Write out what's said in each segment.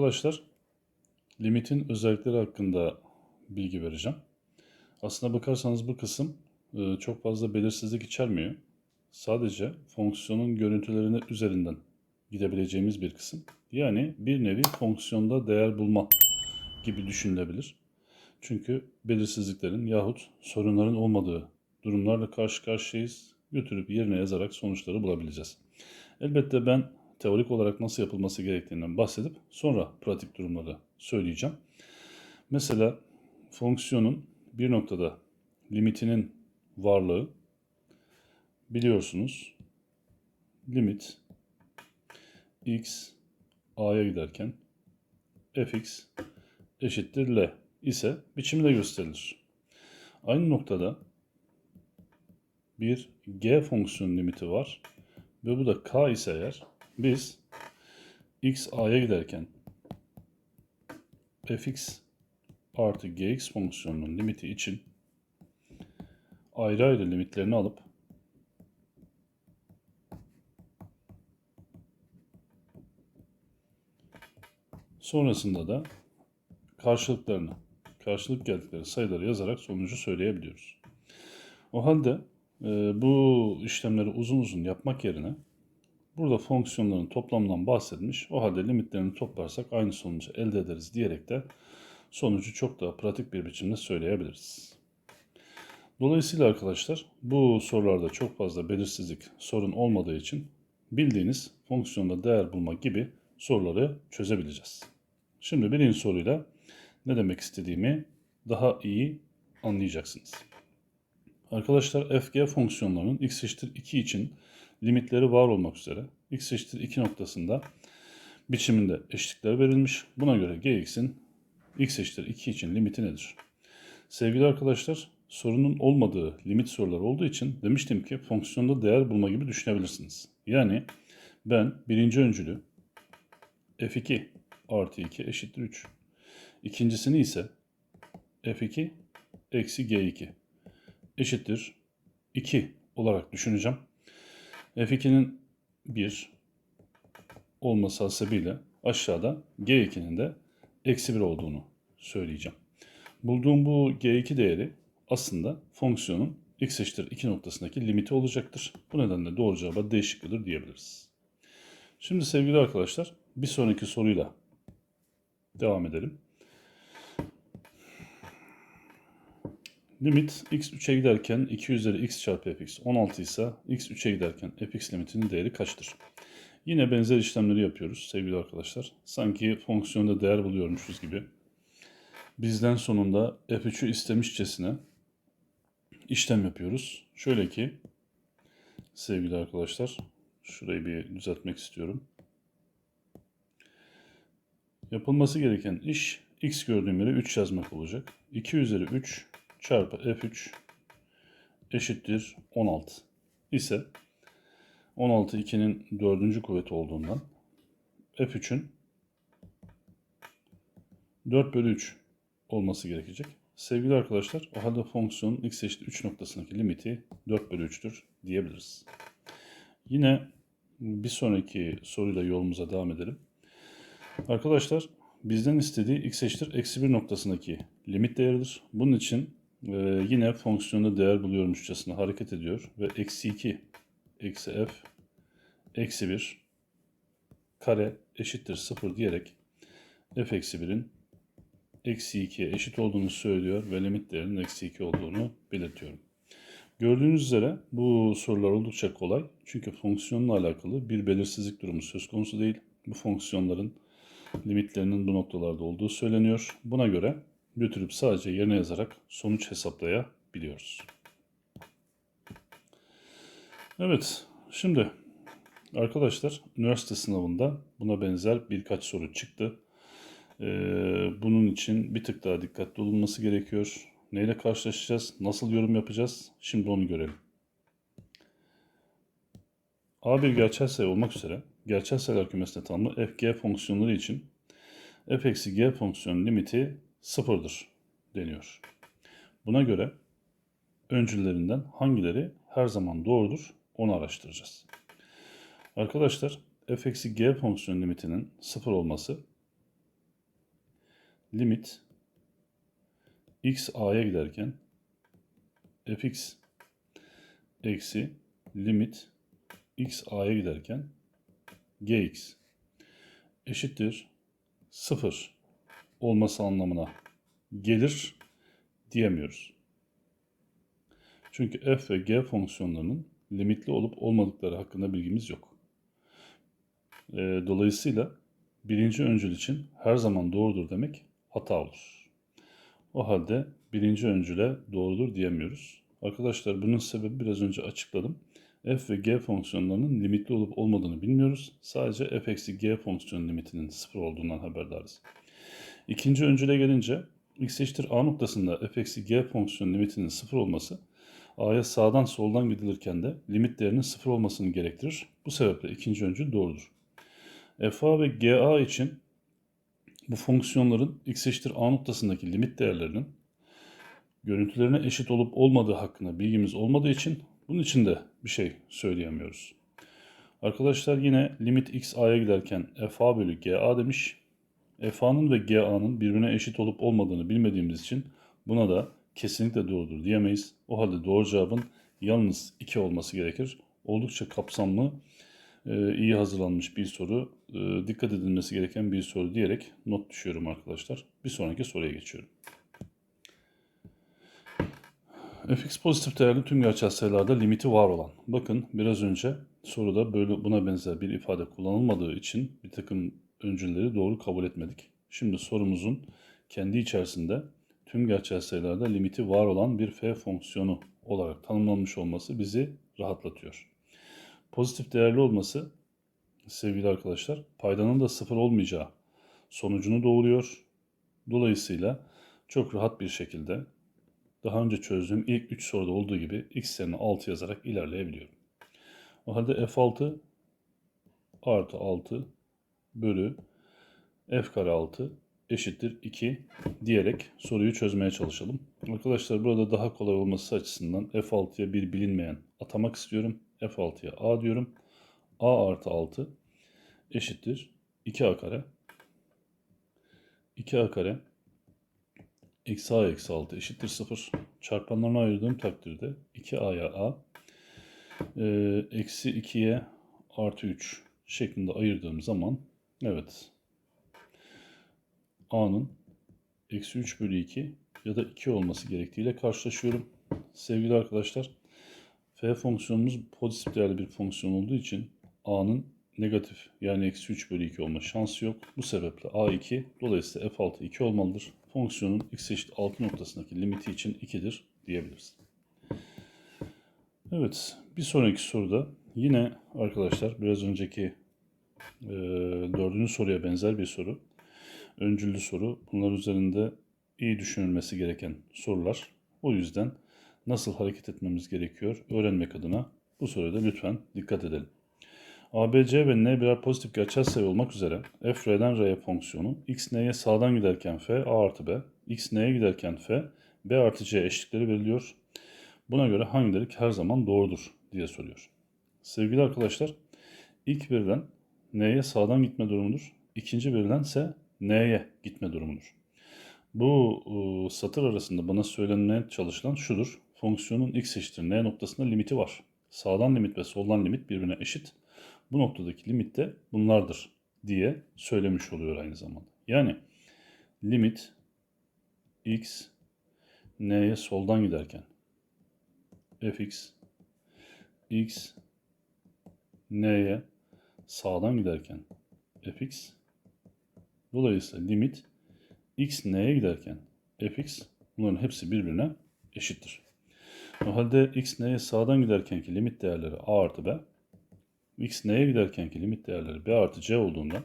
Arkadaşlar limitin özellikleri hakkında bilgi vereceğim. Aslına bakarsanız bu kısım e, çok fazla belirsizlik içermiyor. Sadece fonksiyonun görüntülerini üzerinden gidebileceğimiz bir kısım. Yani bir nevi fonksiyonda değer bulma gibi düşünülebilir. Çünkü belirsizliklerin yahut sorunların olmadığı durumlarla karşı karşıyayız. Götürüp yerine yazarak sonuçları bulabileceğiz. Elbette ben teorik olarak nasıl yapılması gerektiğinden bahsedip sonra pratik durumları söyleyeceğim. Mesela fonksiyonun bir noktada limitinin varlığı biliyorsunuz limit x a'ya giderken fx eşittir l ise biçimde gösterilir. Aynı noktada bir g fonksiyon limiti var ve bu da k ise eğer biz x a'ya giderken fx artı gx fonksiyonunun limiti için ayrı ayrı limitlerini alıp sonrasında da karşılıklarını, karşılık geldikleri sayıları yazarak sonucu söyleyebiliyoruz. O halde e, bu işlemleri uzun uzun yapmak yerine burada fonksiyonların toplamından bahsedilmiş. O halde limitlerini toplarsak aynı sonucu elde ederiz diyerek de sonucu çok daha pratik bir biçimde söyleyebiliriz. Dolayısıyla arkadaşlar bu sorularda çok fazla belirsizlik sorun olmadığı için bildiğiniz fonksiyonda değer bulma gibi soruları çözebileceğiz. Şimdi birinci soruyla ne demek istediğimi daha iyi anlayacaksınız. Arkadaşlar fg fonksiyonlarının x eşittir 2 için limitleri var olmak üzere x eşittir 2 noktasında biçiminde eşitlikler verilmiş. Buna göre gx'in x eşittir 2 için limiti nedir? Sevgili arkadaşlar sorunun olmadığı limit soruları olduğu için demiştim ki fonksiyonda değer bulma gibi düşünebilirsiniz. Yani ben birinci öncülü f2 artı 2 eşittir 3. İkincisini ise f2 eksi g2 eşittir 2 olarak düşüneceğim. F2'nin 1 olması hasebiyle aşağıda g2'nin de eksi 1 olduğunu söyleyeceğim. Bulduğum bu g2 değeri aslında fonksiyonun x eşittir 2 noktasındaki limiti olacaktır. Bu nedenle doğru cevaba D şıkkıdır diyebiliriz. Şimdi sevgili arkadaşlar bir sonraki soruyla devam edelim. Limit x 3'e giderken 2 üzeri x çarpı fx 16 ise x 3'e giderken fx limitinin değeri kaçtır? Yine benzer işlemleri yapıyoruz sevgili arkadaşlar. Sanki fonksiyonda değer buluyormuşuz gibi. Bizden sonunda f3'ü istemişçesine işlem yapıyoruz. Şöyle ki sevgili arkadaşlar şurayı bir düzeltmek istiyorum. Yapılması gereken iş x gördüğüm yere 3 yazmak olacak. 2 üzeri 3 çarpı f3 eşittir 16 ise 16 2'nin dördüncü kuvveti olduğundan f3'ün 4 bölü 3 olması gerekecek. Sevgili arkadaşlar o halde fonksiyonun x eşit 3 noktasındaki limiti 4 bölü 3'tür diyebiliriz. Yine bir sonraki soruyla yolumuza devam edelim. Arkadaşlar bizden istediği x eşittir eksi 1 noktasındaki limit değeridir. Bunun için e, yine fonksiyonda değer buluyormuşçasına hareket ediyor ve eksi 2 eksi f eksi 1 kare eşittir 0 diyerek f eksi 1'in eksi 2'ye eşit olduğunu söylüyor ve limit değerinin eksi 2 olduğunu belirtiyorum. Gördüğünüz üzere bu sorular oldukça kolay. Çünkü fonksiyonla alakalı bir belirsizlik durumu söz konusu değil. Bu fonksiyonların limitlerinin bu noktalarda olduğu söyleniyor. Buna göre götürüp sadece yerine yazarak sonuç hesaplayabiliyoruz. Evet, şimdi arkadaşlar üniversite sınavında buna benzer birkaç soru çıktı. Ee, bunun için bir tık daha dikkatli olunması gerekiyor. Neyle karşılaşacağız? Nasıl yorum yapacağız? Şimdi onu görelim. A bir gerçel sayı olmak üzere gerçel sayılar kümesine tanımlı fg fonksiyonları için f eksi g fonksiyonun limiti sıfırdır deniyor. Buna göre öncüllerinden hangileri her zaman doğrudur onu araştıracağız. Arkadaşlar f eksi g fonksiyon limitinin sıfır olması limit x a'ya giderken fx eksi limit x a'ya giderken gx eşittir 0 olması anlamına gelir diyemiyoruz. Çünkü f ve g fonksiyonlarının limitli olup olmadıkları hakkında bilgimiz yok. E, dolayısıyla birinci öncül için her zaman doğrudur demek hata olur. O halde birinci öncüle doğrudur diyemiyoruz. Arkadaşlar bunun sebebi biraz önce açıkladım. f ve g fonksiyonlarının limitli olup olmadığını bilmiyoruz. Sadece f eksi g fonksiyon limitinin sıfır olduğundan haberdarız. İkinci öncüle gelince x eşittir a noktasında f eksi g fonksiyon limitinin sıfır olması a'ya sağdan soldan gidilirken de limit değerinin sıfır olmasını gerektirir. Bu sebeple ikinci öncül doğrudur. fa ve ga için bu fonksiyonların x eşittir a noktasındaki limit değerlerinin görüntülerine eşit olup olmadığı hakkında bilgimiz olmadığı için bunun için de bir şey söyleyemiyoruz. Arkadaşlar yine limit x a'ya giderken fa bölü ga demiş. Fa'nın ve ga'nın birbirine eşit olup olmadığını bilmediğimiz için buna da kesinlikle doğrudur diyemeyiz. O halde doğru cevabın yalnız 2 olması gerekir. Oldukça kapsamlı, e, iyi hazırlanmış bir soru, e, dikkat edilmesi gereken bir soru diyerek not düşüyorum arkadaşlar. Bir sonraki soruya geçiyorum. fx pozitif değerli tüm gerçel sayılarda limiti var olan. Bakın biraz önce soruda böyle buna benzer bir ifade kullanılmadığı için bir takım öncülleri doğru kabul etmedik. Şimdi sorumuzun kendi içerisinde tüm gerçel sayılarda limiti var olan bir f fonksiyonu olarak tanımlanmış olması bizi rahatlatıyor. Pozitif değerli olması sevgili arkadaşlar paydanın da sıfır olmayacağı sonucunu doğuruyor. Dolayısıyla çok rahat bir şekilde daha önce çözdüğüm ilk 3 soruda olduğu gibi x yerine 6 yazarak ilerleyebiliyorum. O halde f6 artı 6 bölü f kare 6 eşittir 2 diyerek soruyu çözmeye çalışalım. Arkadaşlar burada daha kolay olması açısından f6'ya bir bilinmeyen atamak istiyorum. f6'ya a diyorum. a artı 6 eşittir 2a kare. 2a kare eksi a eksi 6 eşittir 0. Çarpanlarına ayırdığım takdirde 2a'ya a eksi 2'ye artı 3 şeklinde ayırdığım zaman evet a'nın eksi 3 bölü 2 ya da 2 olması gerektiğiyle karşılaşıyorum. Sevgili arkadaşlar f fonksiyonumuz pozitif değerli bir fonksiyon olduğu için a'nın negatif yani eksi 3 bölü 2 olma şansı yok. Bu sebeple a2 dolayısıyla f6 2 olmalıdır. Fonksiyonun x eşit 6 noktasındaki limiti için 2'dir diyebiliriz. Evet bir sonraki soruda yine arkadaşlar biraz önceki e, dördüncü soruya benzer bir soru öncüllü soru. Bunlar üzerinde iyi düşünülmesi gereken sorular. O yüzden nasıl hareket etmemiz gerekiyor öğrenmek adına bu soruya da lütfen dikkat edelim. ABC ve N birer pozitif gerçel sayı olmak üzere f r'den r'ye fonksiyonu x n'ye sağdan giderken f a artı b, x n'ye giderken f b artı c eşlikleri veriliyor. Buna göre hangileri her zaman doğrudur diye soruyor. Sevgili arkadaşlar ilk verilen n'ye sağdan gitme durumudur. İkinci verilen ise N'ye gitme durumudur. Bu e, satır arasında bana söylenmeye çalışılan şudur. Fonksiyonun x eşittir n noktasında limiti var. Sağdan limit ve soldan limit birbirine eşit. Bu noktadaki limit de bunlardır diye söylemiş oluyor aynı zamanda. Yani limit x n'ye soldan giderken fx x n'ye sağdan giderken fx Dolayısıyla limit x n'ye giderken fx bunların hepsi birbirine eşittir. O halde x n'ye sağdan giderkenki limit değerleri a artı b, x n'ye giderkenki limit değerleri b artı c olduğunda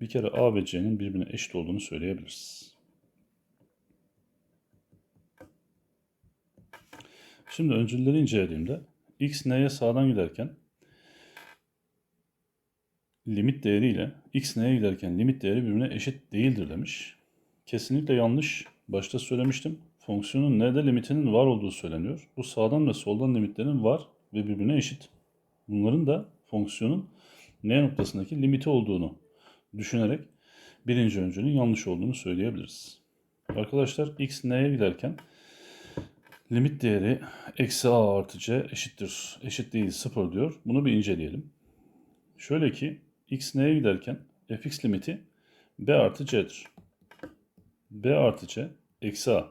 bir kere a ve c'nin birbirine eşit olduğunu söyleyebiliriz. Şimdi öncülleri incelediğimde x n'ye sağdan giderken limit değeriyle x neye giderken limit değeri birbirine eşit değildir demiş. Kesinlikle yanlış. Başta söylemiştim. Fonksiyonun n'de limitinin var olduğu söyleniyor. Bu sağdan ve soldan limitlerin var ve birbirine eşit. Bunların da fonksiyonun n noktasındaki limiti olduğunu düşünerek birinci öncülün yanlış olduğunu söyleyebiliriz. Arkadaşlar x n'ye giderken limit değeri eksi a artı c eşittir. Eşit değil 0 diyor. Bunu bir inceleyelim. Şöyle ki x n'ye giderken fx limiti b artı c'dir. b artı c eksi a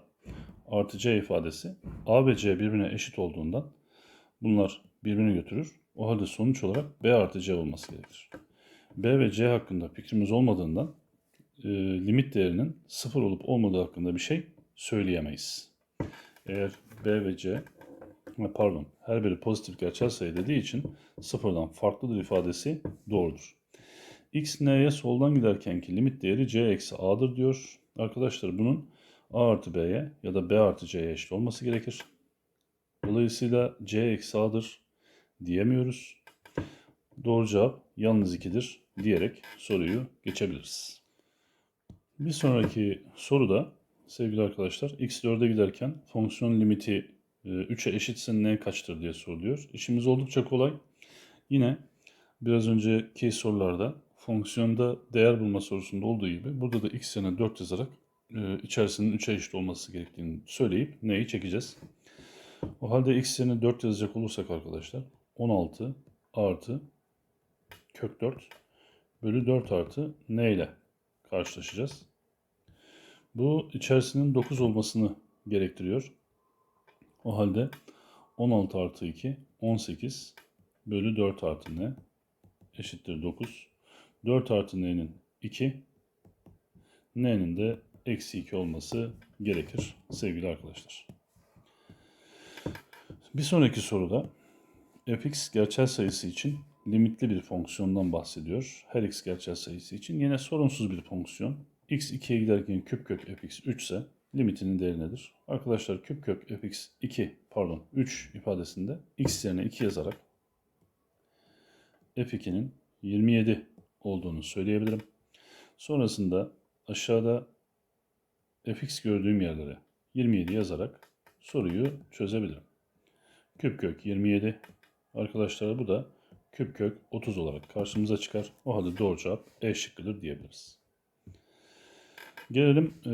artı c ifadesi a ve c birbirine eşit olduğundan bunlar birbirini götürür. O halde sonuç olarak b artı c olması gerekir. b ve c hakkında fikrimiz olmadığından e, limit değerinin sıfır olup olmadığı hakkında bir şey söyleyemeyiz. Eğer b ve c ha, pardon her biri pozitif gerçel sayı dediği için sıfırdan farklıdır ifadesi doğrudur. X n'ye soldan giderkenki limit değeri c eksi a'dır diyor. Arkadaşlar bunun a artı b'ye ya da b artı c'ye eşit olması gerekir. Dolayısıyla c eksi a'dır diyemiyoruz. Doğru cevap yalnız 2'dir diyerek soruyu geçebiliriz. Bir sonraki soruda sevgili arkadaşlar x 4'e giderken fonksiyon limiti 3'e eşitse n kaçtır diye soruluyor. İşimiz oldukça kolay. Yine biraz önceki sorularda fonksiyonda değer bulma sorusunda olduğu gibi burada da x yerine 4 yazarak e, içerisinin 3'e eşit olması gerektiğini söyleyip n'yi çekeceğiz. O halde x yerine 4 yazacak olursak arkadaşlar 16 artı kök 4 bölü 4 artı n ile karşılaşacağız. Bu içerisinin 9 olmasını gerektiriyor. O halde 16 artı 2 18 bölü 4 artı n eşittir 9. 4 artı n'nin 2 n'nin de eksi 2 olması gerekir sevgili arkadaşlar. Bir sonraki soruda fx gerçel sayısı için limitli bir fonksiyondan bahsediyor. Her x gerçel sayısı için yine sorunsuz bir fonksiyon. x 2'ye giderken küp kök fx 3 ise limitinin değeri nedir? Arkadaşlar küp kök fx 2 pardon 3 ifadesinde x yerine 2 yazarak f2'nin 27 olduğunu söyleyebilirim. Sonrasında aşağıda fx gördüğüm yerlere 27 yazarak soruyu çözebilirim. Küp kök 27 arkadaşlar bu da küp kök 30 olarak karşımıza çıkar. O halde doğru cevap E şıkkıdır diyebiliriz. Gelelim e,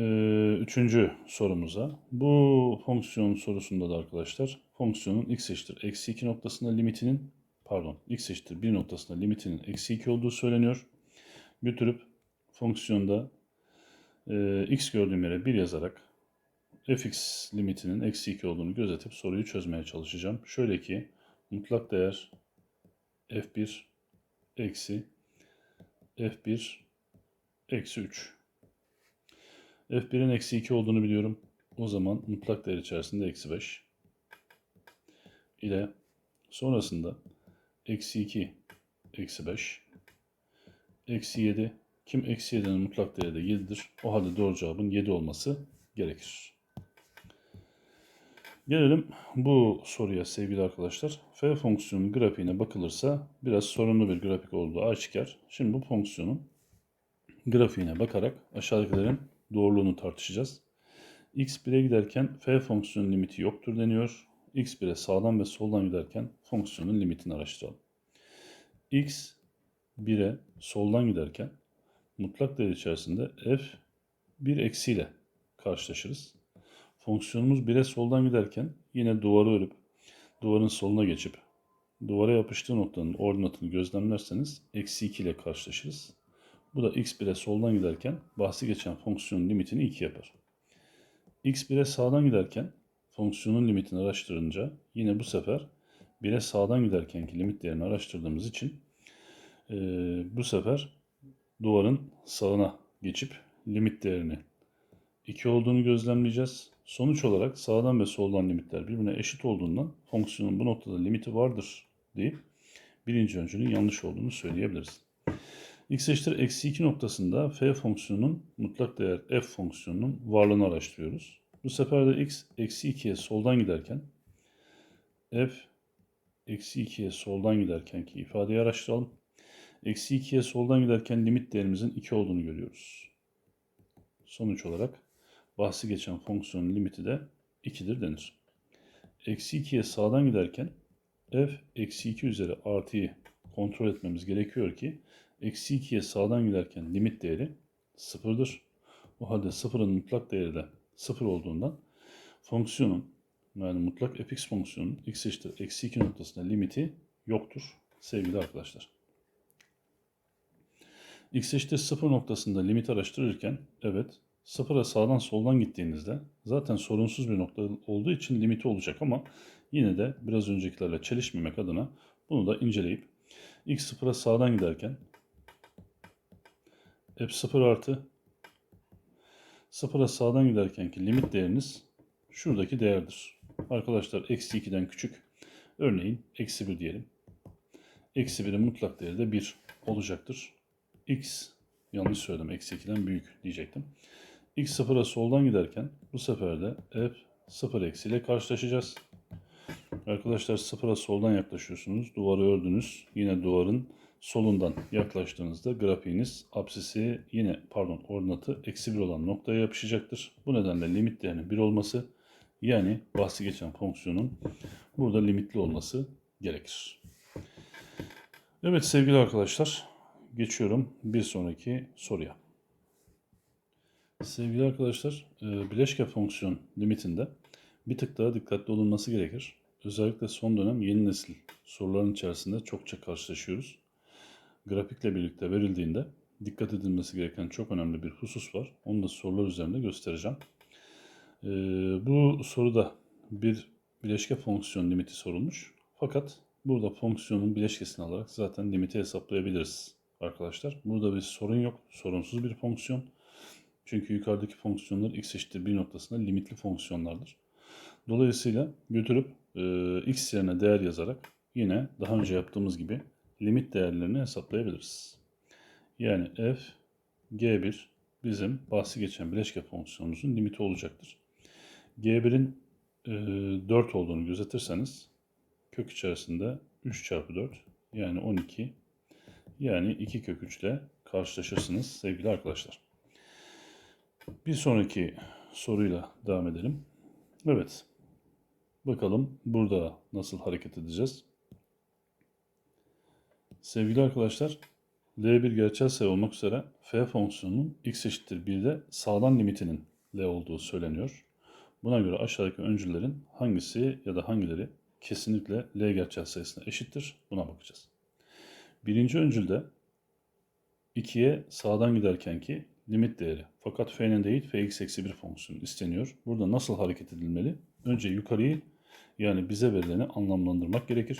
üçüncü sorumuza. Bu fonksiyon sorusunda da arkadaşlar fonksiyonun x eşittir eksi 2 noktasında limitinin pardon x eşittir 1 noktasında limitinin eksi 2 olduğu söyleniyor. Götürüp fonksiyonda e, x gördüğüm yere 1 yazarak fx limitinin eksi 2 olduğunu gözetip soruyu çözmeye çalışacağım. Şöyle ki mutlak değer f1 eksi f1 eksi 3. f1'in eksi 2 olduğunu biliyorum. O zaman mutlak değer içerisinde eksi 5 ile sonrasında eksi 2 eksi 5 eksi 7 kim eksi 7'nin mutlak değeri de 7'dir. O halde doğru cevabın 7 olması gerekir. Gelelim bu soruya sevgili arkadaşlar. F fonksiyonun grafiğine bakılırsa biraz sorunlu bir grafik olduğu aşikar. Şimdi bu fonksiyonun grafiğine bakarak aşağıdakilerin doğruluğunu tartışacağız. x1'e giderken f fonksiyonun limiti yoktur deniyor. X1'e sağdan ve soldan giderken fonksiyonun limitini araştıralım. x 1'e soldan giderken mutlak değer içerisinde f bir eksiyle karşılaşırız. Fonksiyonumuz 1'e soldan giderken yine duvarı örüp duvarın soluna geçip duvara yapıştığı noktanın ordinatını gözlemlerseniz eksi 2 ile karşılaşırız. Bu da x1'e soldan giderken bahsi geçen fonksiyonun limitini 2 yapar. x1'e sağdan giderken fonksiyonun limitini araştırınca yine bu sefer 1'e sağdan giderkenki limit değerini araştırdığımız için e, bu sefer duvarın sağına geçip limit değerini 2 olduğunu gözlemleyeceğiz. Sonuç olarak sağdan ve soldan limitler birbirine eşit olduğundan fonksiyonun bu noktada limiti vardır deyip birinci öncülün yanlış olduğunu söyleyebiliriz. x eşittir eksi 2 noktasında f fonksiyonunun mutlak değer f fonksiyonunun varlığını araştırıyoruz. Bu sefer de x eksi 2'ye soldan giderken f eksi 2'ye soldan giderken ki ifadeyi araştıralım. Eksi 2'ye soldan giderken limit değerimizin 2 olduğunu görüyoruz. Sonuç olarak bahsi geçen fonksiyonun limiti de 2'dir denir. Eksi 2'ye sağdan giderken f eksi 2 üzeri artıyı kontrol etmemiz gerekiyor ki eksi 2'ye sağdan giderken limit değeri sıfırdır. O halde sıfırın mutlak değeri de sıfır olduğundan fonksiyonun yani mutlak fx fonksiyonun x eşittir eksi 2 noktasında limiti yoktur sevgili arkadaşlar. x eşittir 0 noktasında limit araştırırken evet sıfıra sağdan soldan gittiğinizde zaten sorunsuz bir nokta olduğu için limiti olacak ama yine de biraz öncekilerle çelişmemek adına bunu da inceleyip x sıfıra sağdan giderken f 0 artı sıfıra sağdan giderkenki limit değeriniz şuradaki değerdir. Arkadaşlar eksi 2'den küçük örneğin eksi 1 diyelim. Eksi 1'in mutlak değeri de 1 olacaktır. x yanlış söyledim eksi 2'den büyük diyecektim. x sıfıra soldan giderken bu sefer de f 0 eksiyle karşılaşacağız. Arkadaşlar sıfıra soldan yaklaşıyorsunuz. Duvarı ördünüz. Yine duvarın solundan yaklaştığınızda grafiğiniz apsisi yine pardon ordinatı eksi 1 olan noktaya yapışacaktır. Bu nedenle limit değerinin 1 olması yani bahsi geçen fonksiyonun burada limitli olması gerekir. Evet sevgili arkadaşlar geçiyorum bir sonraki soruya. Sevgili arkadaşlar e, bileşke fonksiyon limitinde bir tık daha dikkatli olunması gerekir. Özellikle son dönem yeni nesil soruların içerisinde çokça karşılaşıyoruz. Grafikle birlikte verildiğinde dikkat edilmesi gereken çok önemli bir husus var. Onu da sorular üzerinde göstereceğim. Ee, bu soruda bir bileşke fonksiyon limiti sorulmuş. Fakat burada fonksiyonun bileşkesini alarak zaten limiti hesaplayabiliriz arkadaşlar. Burada bir sorun yok. Sorunsuz bir fonksiyon. Çünkü yukarıdaki fonksiyonlar x eşittir 1 noktasında limitli fonksiyonlardır. Dolayısıyla götürüp e, x yerine değer yazarak yine daha önce yaptığımız gibi limit değerlerini hesaplayabiliriz. Yani f g1 bizim bahsi geçen bileşke fonksiyonumuzun limiti olacaktır. g1'in e, 4 olduğunu gözetirseniz kök içerisinde 3 çarpı 4 yani 12 yani 2 kök 3 ile karşılaşırsınız sevgili arkadaşlar. Bir sonraki soruyla devam edelim. Evet. Bakalım burada nasıl hareket edeceğiz. Sevgili arkadaşlar, L1 gerçel sayı olmak üzere f fonksiyonunun x eşittir 1'de sağdan limitinin L olduğu söyleniyor. Buna göre aşağıdaki öncüllerin hangisi ya da hangileri kesinlikle L gerçel sayısına eşittir? Buna bakacağız. Birinci öncülde 2'ye sağdan giderkenki limit değeri. Fakat f'nin değil fx eksi 1 fonksiyonu isteniyor. Burada nasıl hareket edilmeli? Önce yukarıyı yani bize verileni anlamlandırmak gerekir.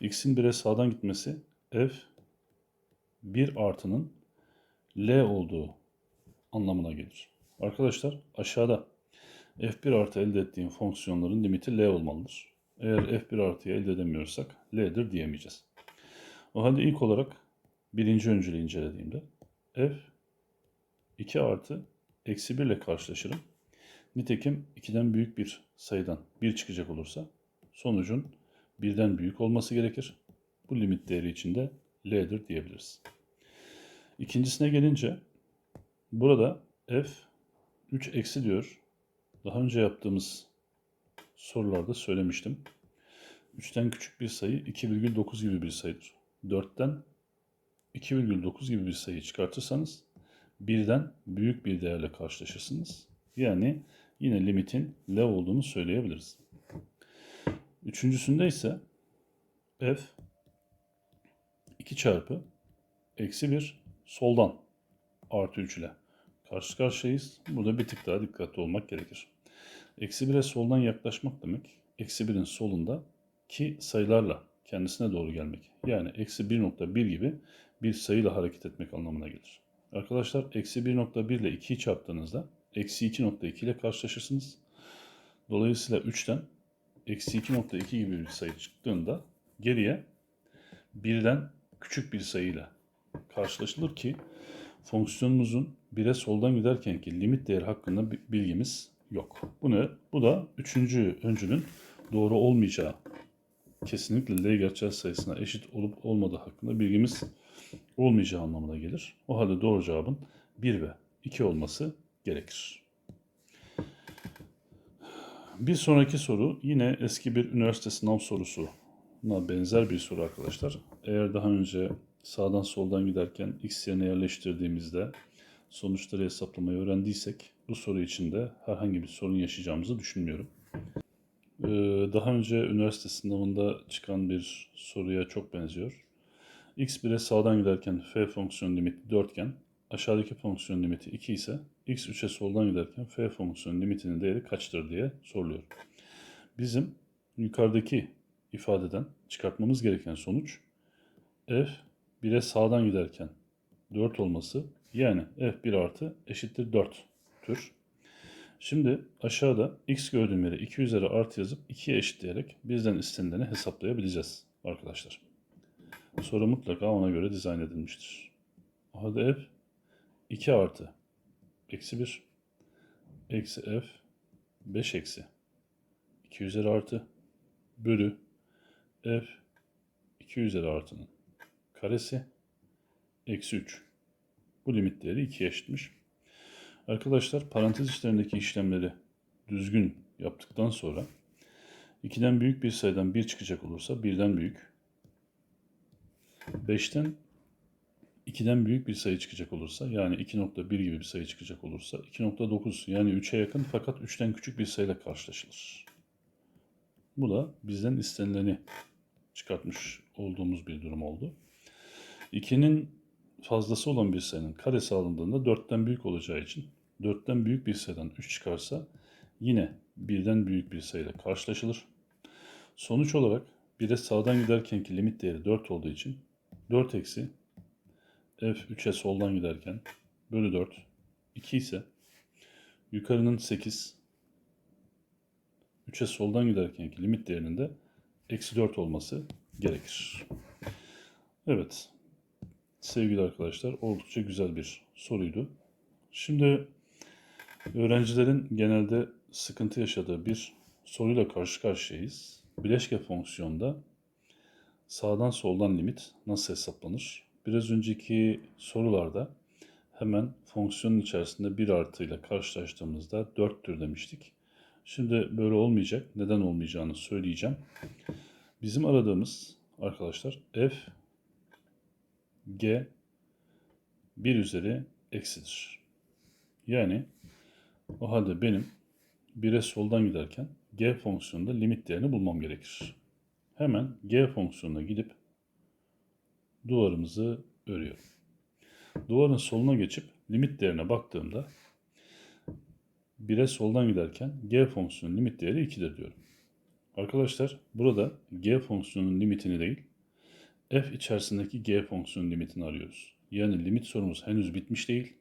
x'in 1'e sağdan gitmesi f 1 artının l olduğu anlamına gelir. Arkadaşlar aşağıda f1 artı elde ettiğim fonksiyonların limiti l olmalıdır. Eğer f1 artıyı elde edemiyorsak l'dir diyemeyeceğiz. O halde ilk olarak birinci öncülü incelediğimde f 2 artı eksi 1 ile karşılaşırım. Nitekim 2'den büyük bir sayıdan 1 çıkacak olursa sonucun 1'den büyük olması gerekir. Bu limit değeri içinde L'dir diyebiliriz. İkincisine gelince burada f 3 eksi diyor. Daha önce yaptığımız sorularda söylemiştim. 3'ten küçük bir sayı 2,9 gibi bir sayıdır. 4'ten 2,9 gibi bir sayı çıkartırsanız birden büyük bir değerle karşılaşırsınız. Yani yine limitin L olduğunu söyleyebiliriz. Üçüncüsünde ise f 2 çarpı eksi 1 soldan artı 3 ile karşı karşıyayız. Burada bir tık daha dikkatli olmak gerekir. Eksi 1'e soldan yaklaşmak demek eksi 1'in solunda ki sayılarla kendisine doğru gelmek. Yani eksi 1.1 gibi bir sayıyla hareket etmek anlamına gelir. Arkadaşlar eksi 1.1 ile 2'yi çarptığınızda eksi 2.2 ile karşılaşırsınız. Dolayısıyla 3'ten eksi 2.2 gibi bir sayı çıktığında geriye birden küçük bir sayıyla karşılaşılır ki fonksiyonumuzun 1'e soldan giderkenki limit değeri hakkında bilgimiz yok. Bu ne? Bu da üçüncü öncülün doğru olmayacağı kesinlikle L gerçel sayısına eşit olup olmadığı hakkında bilgimiz olmayacağı anlamına gelir. O halde doğru cevabın 1 ve 2 olması gerekir. Bir sonraki soru yine eski bir üniversite sınav sorusuna benzer bir soru arkadaşlar. Eğer daha önce sağdan soldan giderken x yerine yerleştirdiğimizde sonuçları hesaplamayı öğrendiysek bu soru için de herhangi bir sorun yaşayacağımızı düşünmüyorum. Ee, Daha önce üniversite sınavında çıkan bir soruya çok benziyor. x1'e sağdan giderken f fonksiyon limiti 4 iken aşağıdaki fonksiyon limiti 2 ise x3'e soldan giderken f fonksiyon limitinin değeri kaçtır diye soruluyor. Bizim yukarıdaki ifadeden çıkartmamız gereken sonuç f 1'e sağdan giderken 4 olması yani f1 artı eşittir 4 tür. Şimdi aşağıda x gördüğüm yere 2 üzeri artı yazıp 2'ye eşitleyerek bizden istenileni hesaplayabileceğiz arkadaşlar. Soru mutlaka ona göre dizayn edilmiştir. O halde f 2 artı eksi 1 eksi f 5 eksi 2 üzeri artı bölü f 2 üzeri artının karesi eksi 3. Bu limit değeri 2'ye eşitmiş. Arkadaşlar parantez içlerindeki işlemleri düzgün yaptıktan sonra 2'den büyük bir sayıdan 1 çıkacak olursa 1'den büyük 5'ten 2'den büyük bir sayı çıkacak olursa yani 2.1 gibi bir sayı çıkacak olursa 2.9 yani 3'e yakın fakat 3'ten küçük bir sayıyla karşılaşılır. Bu da bizden istenileni çıkartmış olduğumuz bir durum oldu. 2'nin fazlası olan bir sayının karesi alındığında 4'ten büyük olacağı için 4'ten büyük bir sayıdan 3 çıkarsa yine 1'den büyük bir sayıyla karşılaşılır. Sonuç olarak 1'e sağdan giderkenki limit değeri 4 olduğu için 4 eksi f 3'e soldan giderken bölü 4 2 ise yukarının 8 3'e soldan giderkenki limit değerinin de eksi 4 olması gerekir. Evet sevgili arkadaşlar oldukça güzel bir soruydu. Şimdi öğrencilerin genelde sıkıntı yaşadığı bir soruyla karşı karşıyayız. Bileşke fonksiyonda sağdan soldan limit nasıl hesaplanır? Biraz önceki sorularda hemen fonksiyonun içerisinde bir artıyla karşılaştığımızda 4'tür demiştik. Şimdi böyle olmayacak. Neden olmayacağını söyleyeceğim. Bizim aradığımız arkadaşlar f g 1 üzeri eksidir. Yani o halde benim 1'e soldan giderken g fonksiyonunda limit değerini bulmam gerekir. Hemen g fonksiyonuna gidip duvarımızı örüyorum. Duvarın soluna geçip limit değerine baktığımda 1'e soldan giderken g fonksiyonun limit değeri 2'dir diyorum. Arkadaşlar burada g fonksiyonunun limitini değil f içerisindeki g fonksiyonun limitini arıyoruz. Yani limit sorumuz henüz bitmiş değil.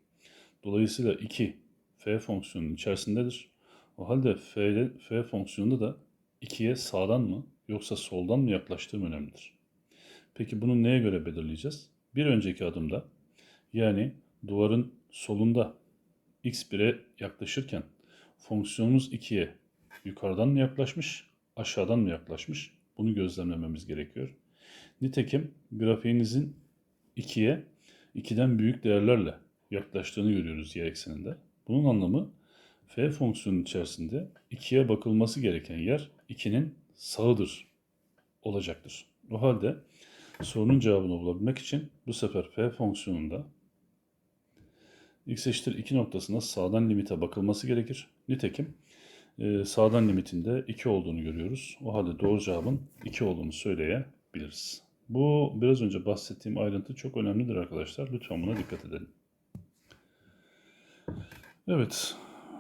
Dolayısıyla 2 f fonksiyonunun içerisindedir. O halde f, f fonksiyonunda da 2'ye sağdan mı yoksa soldan mı yaklaştığım önemlidir. Peki bunu neye göre belirleyeceğiz? Bir önceki adımda yani duvarın solunda x1'e yaklaşırken fonksiyonumuz 2'ye yukarıdan mı yaklaşmış, aşağıdan mı yaklaşmış? Bunu gözlemlememiz gerekiyor. Nitekim grafiğinizin 2'ye 2'den büyük değerlerle yaklaştığını görüyoruz y ekseninde. Bunun anlamı f fonksiyonun içerisinde 2'ye bakılması gereken yer 2'nin sağıdır olacaktır. O halde sorunun cevabını bulabilmek için bu sefer f fonksiyonunda x eşittir 2 noktasına sağdan limite bakılması gerekir. Nitekim e, sağdan limitinde 2 olduğunu görüyoruz. O halde doğru cevabın 2 olduğunu söyleyebiliriz. Bu biraz önce bahsettiğim ayrıntı çok önemlidir arkadaşlar. Lütfen buna dikkat edelim. Evet,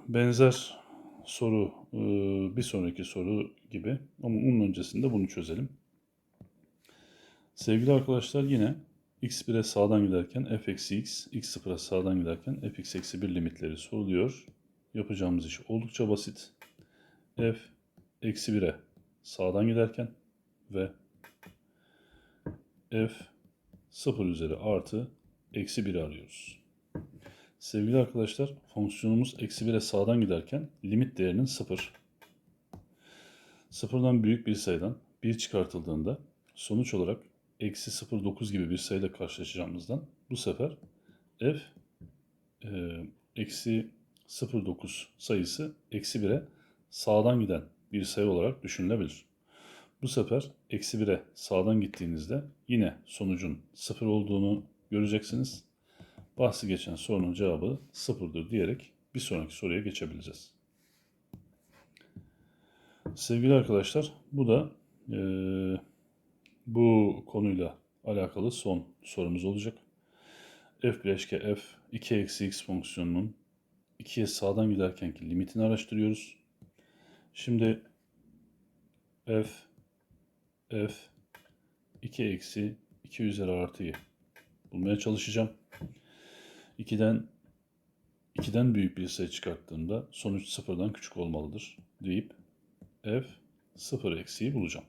benzer soru e, bir sonraki soru gibi ama onun öncesinde bunu çözelim. Sevgili arkadaşlar yine x1'e sağdan giderken f eksi x, x0'a sağdan giderken fx eksi 1 limitleri soruluyor. Yapacağımız iş oldukça basit. f eksi 1'e sağdan giderken ve f 0 üzeri artı eksi 1'i arıyoruz. Sevgili arkadaşlar fonksiyonumuz eksi 1'e sağdan giderken limit değerinin 0. Sıfırdan büyük bir sayıdan 1 çıkartıldığında sonuç olarak eksi 0,9 gibi bir sayıyla karşılaşacağımızdan bu sefer f e, eksi 0,9 sayısı eksi 1'e sağdan giden bir sayı olarak düşünülebilir. Bu sefer eksi 1'e sağdan gittiğinizde yine sonucun 0 olduğunu göreceksiniz. bahsi geçen sorunun cevabı sıfırdır diyerek bir sonraki soruya geçebileceğiz. Sevgili arkadaşlar bu da eee, bu konuyla alakalı son sorumuz olacak. f bileşke f 2 eksi x fonksiyonunun 2'ye sağdan giderkenki limitini araştırıyoruz. Şimdi f f 2 eksi 2 üzeri artıyı bulmaya çalışacağım. 2'den 2'den büyük bir sayı çıkarttığımda sonuç sıfırdan küçük olmalıdır deyip f 0 eksiği bulacağım.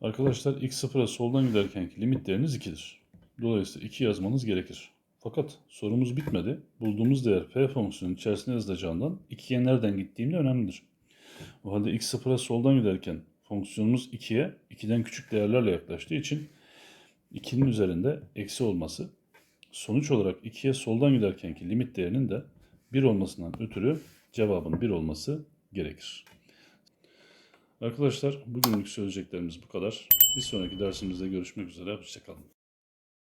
Arkadaşlar x sıfıra soldan giderkenki limitleriniz 2'dir. Dolayısıyla 2 yazmanız gerekir. Fakat sorumuz bitmedi. Bulduğumuz değer f fonksiyonun içerisine yazılacağından 2'ye nereden gittiğim de önemlidir. O halde x sıfıra soldan giderken fonksiyonumuz 2'ye 2'den küçük değerlerle yaklaştığı için 2'nin üzerinde eksi olması sonuç olarak 2'ye soldan giderkenki limit değerinin de 1 olmasından ötürü cevabın 1 olması gerekir. Arkadaşlar bugünlük söyleyeceklerimiz bu kadar. Bir sonraki dersimizde görüşmek üzere. Hoşçakalın.